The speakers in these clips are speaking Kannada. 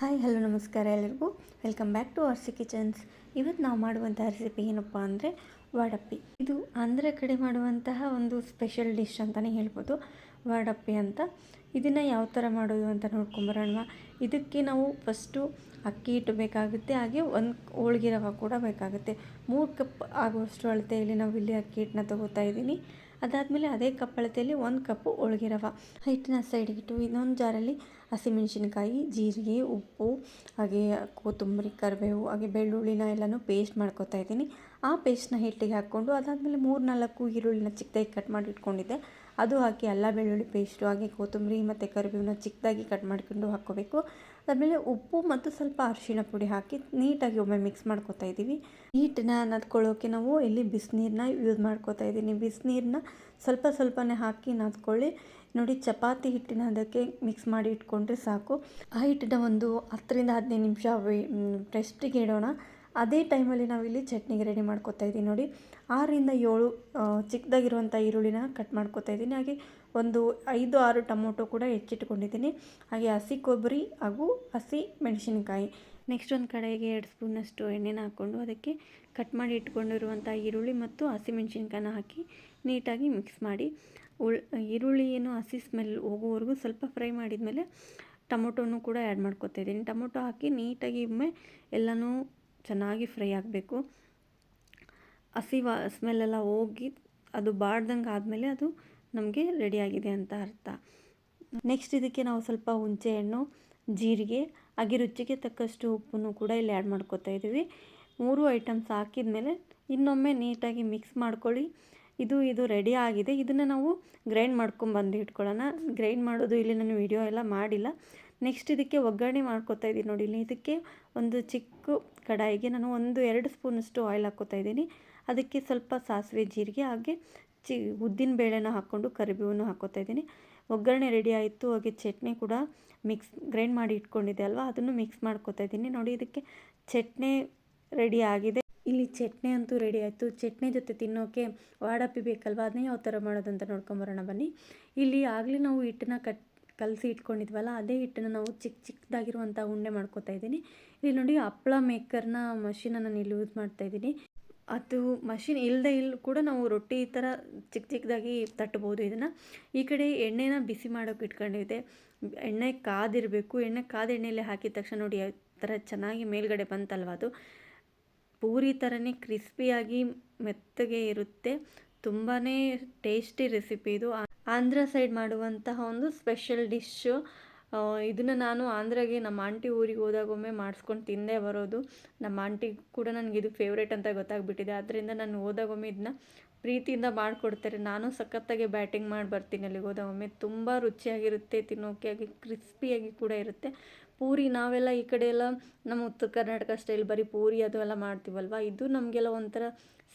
ಹಾಯ್, ಹಲೋ, ನಮಸ್ಕಾರ ಎಲ್ಲರಿಗೂ. Welcome back to RC kitchens ಇವತ್ತು ನಾವು ಮಾಡುವಂತಹ ರೆಸಿಪಿ ಏನಪ್ಪ ಅಂದರೆ ವಡಪ್ಪಿ. ಇದು ಆಂಧ್ರ ಕಡೆ ಮಾಡುವಂತಹ ಒಂದು ಸ್ಪೆಷಲ್ ಡಿಶ್ ಅಂತಲೇ ಹೇಳ್ಬೋದು. ವಾಡಪ್ಪಿ ಅಂತ. ಇದನ್ನು ಯಾವ ಥರ ಮಾಡೋದು ಅಂತ ನೋಡ್ಕೊಂಬರೋಣ ಇದಕ್ಕೆ ನಾವು ಫಸ್ಟು ಅಕ್ಕಿ ಹಿಟ್ಟು ಬೇಕಾಗುತ್ತೆ, ಹಾಗೆ ಒಂದು ಹೋಳ್ಗೆ ರವೆ ಕೂಡ ಬೇಕಾಗುತ್ತೆ. ಮೂರು ಕಪ್ ಆಗುವಷ್ಟು ಅಳತೆಯಲ್ಲಿ ನಾವು ಇಲ್ಲಿ ಅಕ್ಕಿ ಹಿಟ್ಟನ್ನ ತೊಗೋತಾ ಇದ್ದೀನಿ. ಅದಾದಮೇಲೆ ಅದೇ ಕಪ್ ಅಳತೆಯಲ್ಲಿ ಒಂದು ಕಪ್ಪು ಹೋಳ್ಗೆ ರವೆ. ಹಿಟ್ಟಿನ ಸೈಡ್ಗಿಟ್ಟು ಇನ್ನೊಂದು ಜಾರಲ್ಲಿ ಹಸಿಮೆಣಸಿನ್ಕಾಯಿ, ಜೀರಿಗೆ, ಉಪ್ಪು, ಹಾಗೆ ಕೊತ್ತಂಬರಿ, ಕರಿಬೇವು, ಹಾಗೆ ಬೆಳ್ಳುಳ್ಳಿನ ಎಲ್ಲನೂ ಪೇಸ್ಟ್ ಮಾಡ್ಕೊತಾ ಇದ್ದೀನಿ. ಆ ಪೇಸ್ಟ್ನ ಹಿಟ್ಟಿಗೆ ಹಾಕ್ಕೊಂಡು ಅದಾದಮೇಲೆ ಮೂರು ನಾಲ್ಕು ಈರುಳ್ಳಿನ ಚಿಕ್ಕದಾಗಿ ಕಟ್ ಮಾಡಿ ಇಟ್ಕೊಂಡಿದ್ದೆ. ಅದು ಹಾಕಿ ಅಲ್ಲ ಬೆಳ್ಳುಳ್ಳಿ ಪೇಸ್ಟು ಹಾಗೆ ಕೊತ್ತಂಬರಿ ಮತ್ತು ಕರಿಬೇವನ್ನ ಚಿಕ್ಕದಾಗಿ ಕಟ್ ಮಾಡ್ಕೊಂಡು ಹಾಕ್ಕೋಬೇಕು. ಅದಾದಮೇಲೆ ಉಪ್ಪು ಮತ್ತು ಸ್ವಲ್ಪ ಅರಿಶಿಣ ಪುಡಿ ಹಾಕಿ ನೀಟಾಗಿ ಒಮ್ಮೆ ಮಿಕ್ಸ್ ಮಾಡ್ಕೊತಾ ಇದ್ದೀವಿ. ಹೀಟನ್ನ ನದ್ಕೊಳ್ಳೋಕೆ ನಾವು ಇಲ್ಲಿ ಬಿಸಿನೀರನ್ನ ಯೂಸ್ ಮಾಡ್ಕೋತಾ ಇದ್ದೀನಿ. ಬಿಸಿನೀರನ್ನ ಸ್ವಲ್ಪ ಸ್ವಲ್ಪನೇ ಹಾಕಿ ನಾದ್ಕೊಳ್ಳಿ. ನೋಡಿ ಚಪಾತಿ ಹಿಟ್ಟಿನ ಅದಕ್ಕೆ ಮಿಕ್ಸ್ ಮಾಡಿ ಇಟ್ಕೊಂಡ್ರೆ ಸಾಕು. ಆ ಹಿಟ್ಟನ್ನ ಒಂದು ಹತ್ತರಿಂದ ಹದಿನೈದು ನಿಮಿಷ ರೆಸ್ಟಿಗೆ ಇಡೋಣ. ಅದೇ ಟೈಮಲ್ಲಿ ನಾವಿಲ್ಲಿ ಚಟ್ನಿಗೆ ರೆಡಿ ಮಾಡ್ಕೊತಾ ಇದ್ದೀನಿ ನೋಡಿ. ಆರರಿಂದ ಏಳು ಚಿಕ್ಕದಾಗಿರುವಂಥ ಈರುಳ್ಳಿನ ಕಟ್ ಮಾಡ್ಕೊತಾ ಇದ್ದೀನಿ. ಹಾಗೆ ಒಂದು ಐದು, ಆರು ಟೊಮೊಟೊ ಕೂಡ ಹೆಚ್ಚಿಟ್ಕೊಂಡಿದ್ದೀನಿ. ಹಾಗೆ ಹಸಿ ಕೊಬ್ಬರಿ ಹಾಗೂ ಹಸಿ ಮೆಣಸಿನ್ಕಾಯಿ. ನೆಕ್ಸ್ಟ್ ಒಂದು ಕಡೆಗೆ ಎರಡು ಸ್ಪೂನಷ್ಟು ಎಣ್ಣೆನ ಹಾಕ್ಕೊಂಡು ಅದಕ್ಕೆ ಕಟ್ ಮಾಡಿ ಇಟ್ಕೊಂಡಿರುವಂಥ ಈರುಳ್ಳಿ ಮತ್ತು ಹಸಿಮೆಣ್ಸಿನ್ಕಾಯನ್ನ ಹಾಕಿ ನೀಟಾಗಿ ಮಿಕ್ಸ್ ಮಾಡಿ. ಉಳ್, ಈರುಳ್ಳಿ ಏನು ಹಸಿ ಸ್ಮೆಲ್ ಹೋಗೋವರೆಗೂ ಸ್ವಲ್ಪ ಫ್ರೈ ಮಾಡಿದ ಮೇಲೆ ಟೊಮೊಟೊನೂ ಕೂಡ ಆ್ಯಡ್ ಮಾಡ್ಕೊತಾ ಇದ್ದೀನಿ. ಟೊಮೊಟೊ ಹಾಕಿ ನೀಟಾಗಿ ಒಮ್ಮೆ ಎಲ್ಲನೂ ಚೆನ್ನಾಗಿ ಫ್ರೈ ಆಗಬೇಕು. ಹಸಿ ವಾ, ಸ್ಮೆಲ್ಲೆಲ್ಲ ಹೋಗಿ ಅದು ಬಾಡ್ದಂಗೆ ಆದಮೇಲೆ ಅದು ನಮಗೆ ರೆಡಿಯಾಗಿದೆ ಅಂತ ಅರ್ಥ. ನೆಕ್ಸ್ಟ್ ಇದಕ್ಕೆ ನಾವು ಸ್ವಲ್ಪ ಹುಣಸೆ ಹಣ್ಣು, ಜೀರಿಗೆ, ಹಾಗೆ ರುಚಿಗೆ ತಕ್ಕಷ್ಟು ಉಪ್ಪನ್ನು ಕೂಡ ಇಲ್ಲಿ ಆ್ಯಡ್ ಮಾಡ್ಕೋತಾ ಇದ್ದೀವಿ. ಮೂರು ಐಟಮ್ಸ್ ಹಾಕಿದ ಮೇಲೆ ಇನ್ನೊಮ್ಮೆ ನೀಟಾಗಿ ಮಿಕ್ಸ್ ಮಾಡ್ಕೊಳ್ಳಿ. ಇದು ಇದು ರೆಡಿ ಆಗಿದೆ. ಇದನ್ನು ನಾವು ಗ್ರೈಂಡ್ ಮಾಡ್ಕೊಂಬಂದು ಇಟ್ಕೊಳ್ಳೋಣ. ಗ್ರೈಂಡ್ ಮಾಡೋದು ಇಲ್ಲಿ ನಾನು ವಿಡಿಯೋ ಎಲ್ಲ ಮಾಡಿಲ್ಲ. ನೆಕ್ಸ್ಟ್ ಇದಕ್ಕೆ ಒಗ್ಗರಣೆ ಮಾಡ್ಕೊತಾ ಇದ್ದೀನಿ ನೋಡಿ. ಇಲ್ಲಿ ಇದಕ್ಕೆ ಒಂದು ಚಿಕ್ಕ ಕಡಾಯಿಗೆ ನಾನು ಒಂದು, ಎರಡು ಸ್ಪೂನಷ್ಟು ಆಯಿಲ್ ಹಾಕ್ಕೋತಾ ಇದ್ದೀನಿ. ಅದಕ್ಕೆ ಸ್ವಲ್ಪ ಸಾಸಿವೆ, ಜೀರಿಗೆ ಹಾಗೆ ಚಿ, ಉದ್ದಿನ ಬೇಳೆನ ಹಾಕ್ಕೊಂಡು ಕರಿಬೇವನ್ನು ಹಾಕ್ಕೋತಾ ಇದ್ದೀನಿ. ಒಗ್ಗರಣೆ ರೆಡಿ ಆಯಿತು. ಹಾಗೆ ಚಟ್ನಿ ಕೂಡ ಮಿಕ್ಸ್ ಗ್ರೈಂಡ್ ಮಾಡಿ ಇಟ್ಕೊಂಡಿದ್ದೆ ಅಲ್ವಾ? ಅದನ್ನು ಮಿಕ್ಸ್ ಮಾಡ್ಕೋತಾ ಇದ್ದೀನಿ ನೋಡಿ. ಇದಕ್ಕೆ ಚಟ್ನಿ ರೆಡಿ ಆಗಿದೆ. ಇಲ್ಲಿ ಚಟ್ನಿ ಅಂತೂ ರೆಡಿ ಆಯಿತು. ಚಟ್ನಿ ಜೊತೆ ತಿನ್ನೋಕೆ ವಾಡಪ್ಪಿ ಬೇಕಲ್ವ? ಅದನ್ನೇ ಯಾವ ಥರ ಮಾಡೋದಂತ ನೋಡ್ಕೊಂಬರೋಣ ಬನ್ನಿ. ಇಲ್ಲಿ ಆಗಲೇ ನಾವು ಹಿಟ್ಟನ್ನ ಕಟ್, ಕಲಸಿ ಇಟ್ಕೊಂಡಿದ್ವಲ್ಲ, ಅದೇ ಹಿಟ್ಟನ್ನು ನಾವು ಚಿಕ್ಕ ಚಿಕ್ಕದಾಗಿರುವಂಥ ಉಂಡೆ ಮಾಡ್ಕೋತಾ ಇದ್ದೀನಿ. ಇಲ್ಲಿ ನೋಡಿ ಹಪ್ಪಳ ಮೇಕರ್ನ ಮಷೀನನ್ನು ನಾನು ಇಲ್ಲಿ ಯೂಸ್ ಮಾಡ್ತಾ ಇದ್ದೀನಿ. ಅದು ಮಷಿನ್ ಇಲ್ಲದೆ ಇಲ್ಲಿ ಕೂಡ ನಾವು ರೊಟ್ಟಿ ಈ ಥರ ಚಿಕ್ಕ ಚಿಕ್ಕದಾಗಿ ತಟ್ಬೋದು ಇದನ್ನು. ಈ ಕಡೆ ಎಣ್ಣೆನ ಬಿಸಿ ಮಾಡೋಕೆ ಇಟ್ಕೊಂಡಿದ್ದೆ. ಎಣ್ಣೆ ಕಾದಿರಬೇಕು. ಎಣ್ಣೆ ಕಾದ ಎಣ್ಣೆಯಲ್ಲಿ ಹಾಕಿದ ತಕ್ಷಣ ನೋಡಿ, ಆ ಥರ ಚೆನ್ನಾಗಿ ಮೇಲ್ಗಡೆ ಬಂತಲ್ವ ಅದು. ಪೂರಿ ಥರನೇ ಕ್ರಿಸ್ಪಿಯಾಗಿ ಮೆತ್ತಗೆ ಇರುತ್ತೆ. ತುಂಬಾ ಟೇಸ್ಟಿ ರೆಸಿಪಿ ಇದು. ಆಂಧ್ರ ಸೈಡ್ ಮಾಡುವಂತಹ ಒಂದು ಸ್ಪೆಷಲ್ ಡಿಶ್ಶು ಇದನ್ನು ನಾನು ಆಂಧ್ರಗೆ ನಮ್ಮ ಆಂಟಿ ಊರಿಗೆ ಹೋದಾಗೊಮ್ಮೆ ಮಾಡಿಸ್ಕೊಂಡು ತಿಂದೇ ಬರೋದು. ನಮ್ಮ ಆಂಟಿ ಕೂಡ ನನಗೆ ಇದು ಫೇವ್ರೇಟ್ ಅಂತ ಗೊತ್ತಾಗ್ಬಿಟ್ಟಿದೆ. ಆದ್ದರಿಂದ ನಾನು ಹೋದಾಗೊಮ್ಮೆ ಇದನ್ನ ಪ್ರೀತಿಯಿಂದ ಮಾಡಿಕೊಡ್ತಾರೆ. ನಾನು ಸಖತ್ತಾಗಿ ಬ್ಯಾಟಿಂಗ್ ಮಾಡಿ ಬರ್ತೀನಿ ಅಲ್ಲಿಗೆ ಹೋದಾಗೊಮ್ಮೆ ತುಂಬ ರುಚಿಯಾಗಿರುತ್ತೆ, ತಿನ್ನೋಕೆ ಆಗಿ ಕ್ರಿಸ್ಪಿಯಾಗಿ ಕೂಡ ಇರುತ್ತೆ. ಪೂರಿ ನಾವೆಲ್ಲ ಈ ಕಡೆ ಎಲ್ಲ ನಮ್ಮ ಉತ್ತರ ಕರ್ನಾಟಕ ಸ್ಟೈಲ್ ಬರೀ ಪೂರಿ ಅದು ಎಲ್ಲ ಮಾಡ್ತೀವಲ್ವ? ಇದು ನಮಗೆಲ್ಲ ಒಂಥರ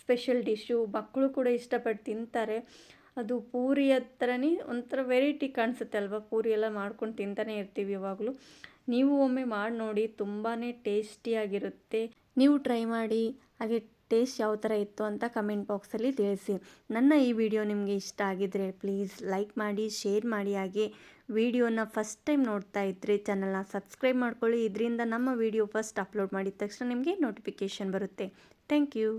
ಸ್ಪೆಷಲ್ ಡಿಶ್ಶು ಮಕ್ಕಳು ಕೂಡ ಇಷ್ಟಪಟ್ಟು ತಿಂತಾರೆ. ಅದು ಪೂರಿ ಹತ್ರನೇ ಒಂಥರ ವೆರೈಟಿ ಕಾಣಿಸುತ್ತೆ ಅಲ್ವಾ? ಪೂರಿ ಎಲ್ಲ ಮಾಡ್ಕೊಂಡು ತಿಂತಾನೆ ಇರ್ತೀವಿ ಯಾವಾಗಲೂ ನೀವು ಒಮ್ಮೆ ಮಾಡಿ ನೋಡಿ ತುಂಬಾ ಟೇಸ್ಟಿಯಾಗಿರುತ್ತೆ ನೀವು ಟ್ರೈ ಮಾಡಿ, ಹಾಗೆ ಟೇಸ್ಟ್ ಯಾವ ಥರ ಇತ್ತು ಅಂತ ಕಮೆಂಟ್ ಬಾಕ್ಸಲ್ಲಿ ತಿಳಿಸಿ. ನನ್ನ ಈ ವಿಡಿಯೋ ನಿಮಗೆ ಇಷ್ಟ ಆಗಿದರೆ ಪ್ಲೀಸ್ ಲೈಕ್ ಮಾಡಿ, ಶೇರ್ ಮಾಡಿ. ಹಾಗೆ ವಿಡಿಯೋನ ಫಸ್ಟ್ ಟೈಮ್ ನೋಡ್ತಾ ಇದ್ದರೆ ಚಾನಲ್ನ ಸಬ್ಸ್ಕ್ರೈಬ್ ಮಾಡ್ಕೊಳ್ಳಿ. ಇದರಿಂದ ನಮ್ಮ ವಿಡಿಯೋ ಫಸ್ಟ್ ಅಪ್ಲೋಡ್ ಮಾಡಿದ ತಕ್ಷಣ ನಿಮಗೆ ನೋಟಿಫಿಕೇಷನ್ ಬರುತ್ತೆ. Thank you.